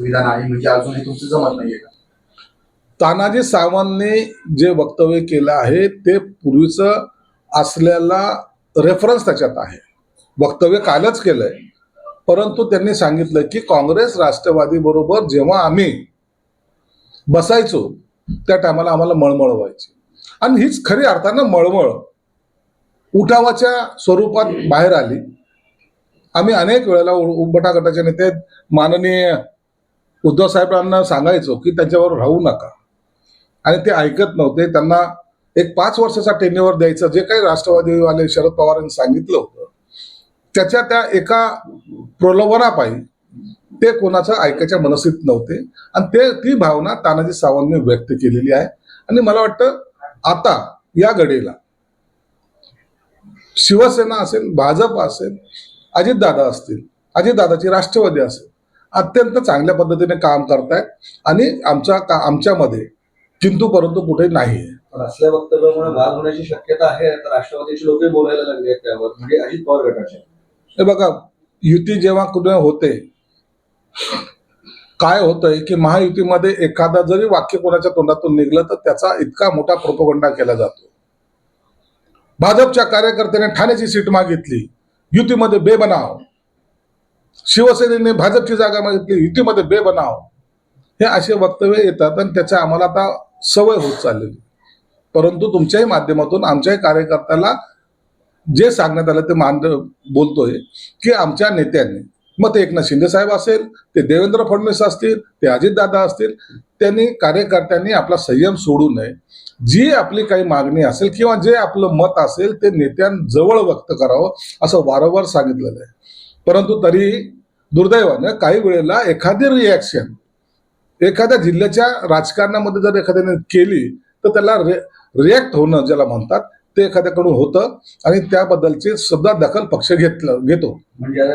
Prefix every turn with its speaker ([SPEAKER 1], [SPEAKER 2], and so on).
[SPEAKER 1] विधान आहे म्हणजे अजूनही तुमचं जमत नाहीये का?
[SPEAKER 2] तानाजी सावंतने जे वक्तव्य केलं आहे ते पूर्वीचं असलेला रेफरन्स त्याच्यात आहे. वक्तव्य कालच केलंय. परंतु त्यांनी सांगितलं की काँग्रेस राष्ट्रवादी बरोबर जेव्हा आम्ही बसायचो त्या टायमाला आम्हाला मळमळ व्हायची. आणि हीच खरी अर्थानं मळमळ. उठावाच्या स्वरूपात बाहेर आली. आम्ही अनेक वेळेला उ- गटाचे नेते माननीय उद्धव साहेबांना सांगायचो की त्याच्यावर राहू नका. आणि ते ऐकत नव्हते. त्यांना एक पाच वर्षाचा टेन्युअर द्यायचं. जे काही राष्ट्रवादीवाले शरद पवारांनी सांगितलं होतं त्याच्या त्या एका प्रलोभनापायी ते कोणाचं ऐकायच्या मनस्थित नव्हते. आणि ते ती भावना तानाजी सावंतने व्यक्त केलेली आहे. आणि मला वाटतं आता या घडीला शिवसेना असेल भाजप असेल अजितदादा असतील अजितदादाची राष्ट्रवादी असेल अत्यंत चांगल्या पद्धतीने काम करतायत आणि आमच्या आमच्यामध्ये किंतु परंतु कुठे नाही
[SPEAKER 3] असल्या वक्तव्यामुळे वाद होण्याची शक्यता आहे तर राष्ट्रवादीचे लोकही बोलायला लागले त्यावर म्हणजे अजित पवार गटाचे.
[SPEAKER 2] हे बघा युती जेव्हा कुठे होते काय होतंय की महायुतीमध्ये एखादा जरी वाक्य कोणाच्या तोंडातून निघलं तर त्याचा इतका मोठा प्रोपगंडा केला जातो. भाजपच्या कार्यकर्त्याने ठाण्याची सीट मागितली युतीमध्ये बेबनाव. शिवसेनेने भाजपची जागा मागितली युतीमध्ये बेबनाव. हे असे वक्तव्य येतात आणि त्याच्या आम्हाला आता सवय होत चाललेली. परंतु तुमच्याही माध्यमातून आमच्याही कार्यकर्त्याला जे सांगण्यात आलं ते मान बोलतोय की आमच्या नेत्यांनी मग ते एकनाथ शिंदे साहेब असेल ते देवेंद्र फडणवीस असतील ते अजितदादा असतील त्यांनी कार्यकर्त्यांनी आपला संयम सोडू नये. जी आपली काही मागणी असेल किंवा जे आपलं मत असेल ते नेत्यांजवळ व्यक्त करावं असं वारंवार सांगितलेलं आहे. परंतु तरी दुर्दैवानं काही वेळेला एखादी रिॲक्शन एखाद्या जिल्ह्याच्या राजकारणामध्ये जर एखाद्याने केली तर त्याला रे रिॲक्ट होणं ज्याला म्हणतात ते एखाद्याकडून होतं आणि त्याबद्दलची सुद्धा दखल पक्ष घेतलं घेतो.
[SPEAKER 3] म्हणजे